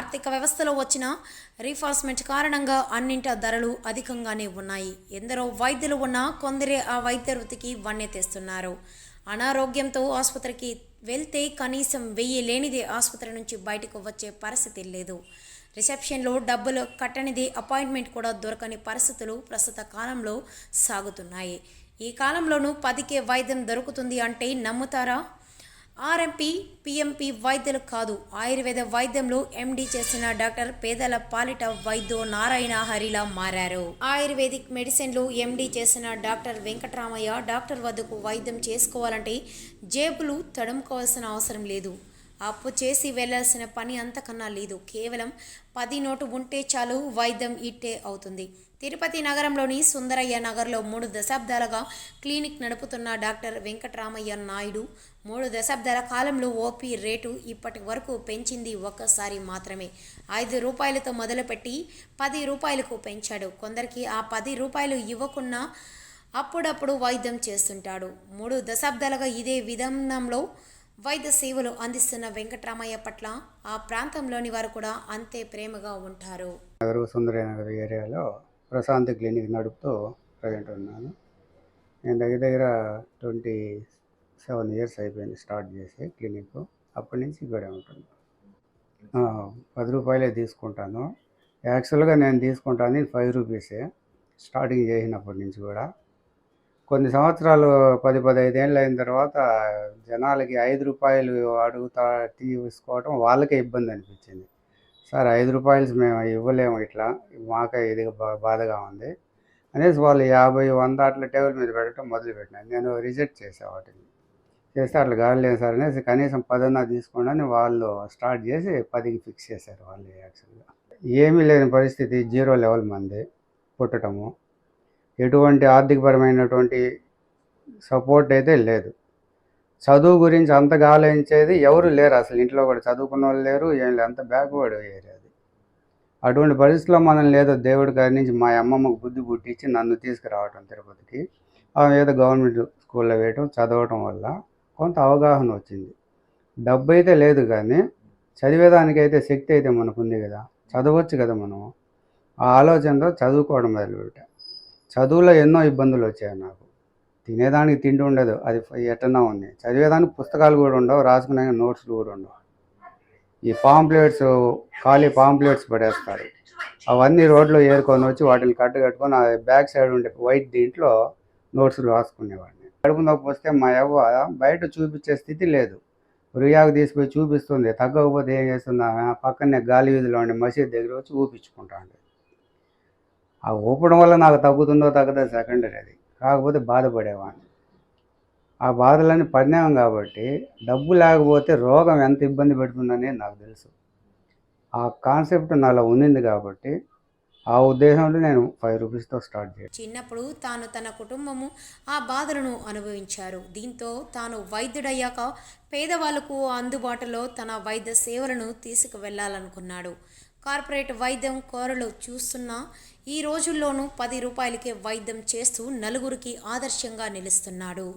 ఆర్థిక వ్యవస్థలో వచ్చిన రీఫార్స్మెంట్ కారణంగా అన్నింట ధరలు అధికంగానే ఉన్నాయి. ఎందరో వైద్యులు ఉన్నా కొందరే ఆ వైద్య వృత్తికి వన్నె తెస్తున్నారు. అనారోగ్యంతో ఆసుపత్రికి వెళ్తే కనీసం వెయ్యి లేనిదే ఆసుపత్రి నుంచి బయటకు వచ్చే పరిస్థితి లేదు. రిసెప్షన్లో డబ్బులు కట్టనిది అపాయింట్మెంట్ కూడా దొరకని పరిస్థితులు ప్రస్తుత కాలంలో సాగుతున్నాయి. ఈ కాలంలోనూ పదికే వైద్యం దొరుకుతుంది అంటే నమ్ముతారా? ఆర్ఎంపీ పిఎంపీ వైద్యులు కాదు. ఆయుర్వేద వైద్యంలో ఎండి చేసిన డాక్టర్ పేదల పాలిట వైద్యు నారాయణ హరిలా మారారు. ఆయుర్వేదిక్ మెడిసిన్లు ఎండి చేసిన డాక్టర్ వెంకటరామయ్య డాక్టర్ వద్దకు వైద్యం చేసుకోవాలంటే జేబులు తడుముకోవాల్సిన అవసరం లేదు. అప్పు చేసి వెళ్ళాల్సిన పని అంతకన్నా లేదు. కేవలం పది నోటు ఉంటే చాలు వైద్యం ఇట్టే అవుతుంది. తిరుపతి నగరంలోని సుందరయ్య నగర్లో మూడు దశాబ్దాలుగా క్లినిక్ నడుపుతున్న డాక్టర్ వెంకటరామయ్య నాయుడు మూడు దశాబ్దాల కాలంలో ఓపీ రేటు ఇప్పటి వరకు పెంచింది ఒక్కసారి మాత్రమే. ఐదు రూపాయలతో మొదలుపెట్టి పది రూపాయలకు పెంచాడు. కొందరికి ఆ పది రూపాయలు ఇవ్వకున్నా అప్పుడప్పుడు వైద్యం చేస్తుంటాడు. మూడు దశాబ్దాలుగా ఇదే విధానంలో వైద్య సేవలు అందిస్తున్న వెంకటరామయ్య పట్ల ఆ ప్రాంతంలోని వారు కూడా అంతే ప్రేమగా ఉంటారు. నగరు సుందరయ్య నగర్ ఏరియాలో ప్రశాంతి క్లినిక్ నడుపుతూ ప్రజెంట్ ఉన్నాను. నేను దగ్గర దగ్గర ట్వంటీ సెవెన్ ఇయర్స్ అయిపోయింది స్టార్ట్ చేసి క్లినిక్. అప్పటి నుంచి ఇక్కడే ఉంటుంది పది రూపాయలే తీసుకుంటాను. యాక్చువల్గా నేను తీసుకుంటాను ఫైవ్ రూపీసే. స్టార్టింగ్ చేసినప్పటి నుంచి కూడా. కొన్ని సంవత్సరాలు పది పదహైదు ఏళ్ళు అయిన తర్వాత జనాలకి ఐదు రూపాయలు అడుగుతా తీసుకోవటం వాళ్ళకే ఇబ్బంది అనిపించింది. సార్ ఐదు రూపాయలు మేము ఇవ్వలేము ఇట్లా మాకే ఇది బా- బాధగా ఉంది అనేసి వాళ్ళు యాభై వంద అట్లా టేబుల్ మీద పెట్టడం మొదలుపెట్టినాను నేను రిజెక్ట్ చేసా వాటిని. చేస్తే అట్లా కాలేదు సార్ అనేసి కనీసం పదన్నా తీసుకోండి వాళ్ళు స్టార్ట్ చేసి పదికి ఫిక్స్ చేశారు వాళ్ళు యాక్చువల్గా. ఏమీ లేని పరిస్థితి జీరో లెవెల్ మంది పుట్టటము. ఎటువంటి ఆర్థికపరమైనటువంటి సపోర్ట్ అయితే లేదు. చదువు గురించి అంతగా ఆలోచించేది ఎవరు లేరు. అసలు ఇంట్లో కూడా చదువుకున్న వాళ్ళు లేరు ఏం లేదు అంత బ్యాక్వర్డ్ ఏరియా అది. అటువంటి పరిస్థితిలో మనం లేదో దేవుడి గారి నుంచి మా అమ్మమ్మకు బుద్ధి పుట్టించి నన్ను తీసుకురావటం తిరుపతికి. ఆమె ఏదో గవర్నమెంట్ స్కూల్లో వేయటం చదవటం వల్ల కొంత అవగాహన వచ్చింది. డబ్బు అయితే లేదు కానీ చదివేదానికైతే శక్తి అయితే మనకు ఉంది కదా. చదవచ్చు కదా మనం ఆ ఆలోచనతో చదువుకోవడం మొదలుపెట్టా. చదువులో ఎన్నో ఇబ్బందులు వచ్చాయి నాకు. తినేదానికి తిండి ఉండదు. అది ఎట్టన్నా ఉంది. చదివేదానికి పుస్తకాలు కూడా ఉండవు. రాసుకునే నోట్స్లు కూడా ఉండవు. ఈ పాంప్లెట్స్ ఖాళీ పాంప్లెట్స్ పడేస్తారు. అవన్నీ రోడ్లో ఏరుకొని వచ్చి వాటిని కట్టు కట్టుకొని ఆ బ్యాక్ సైడ్ ఉండే వైట్ దీంట్లో నోట్స్లు రాసుకునేవాడిని. కడుపు నొప్పి వస్తే మా యవ్వ బయట చూపించే స్థితి లేదు. రుయాకు తీసుకుపోయి చూపిస్తుంది. తగ్గకపోతే ఏం చేస్తుంది పక్కనే గాలి వీధిలో ఉండే మసీద్ దగ్గర వచ్చి ఊపించుకుంటాండి ఆ ఊపడం వల్ల నాకు తగ్గుతుందో తగ్గదో సెకండరీ అది. కాకపోతే బాధపడేవాడిని. ఆ బాధలన్నీ పడినాం కాబట్టి డబ్బు లేకపోతే రోగం ఎంత ఇబ్బంది పెడుతుందనే నాకు తెలుసు. ఆ కాన్సెప్ట్ నాలో ఉన్నింది కాబట్టి ఆ ఉద్దేశంలో నేను ఫైవ్ రూపీస్తో స్టార్ట్ చేశాను. చిన్నప్పుడు తాను తన కుటుంబము ఆ బాధలను అనుభవించారు. దీంతో తాను వైద్యుడయ్యాక పేదవాళ్ళకు అందుబాటులో తన వైద్య సేవలను తీసుకువెళ్ళాలనుకున్నాడు కార్పొరేట్ వైద్యం కోరలు చూస్తున్న ఈ రోజుల్లోనూ పది రూపాయలకే వైద్యం చేస్తూ నలుగురికి ఆదర్శంగా నిలుస్తున్నాడు.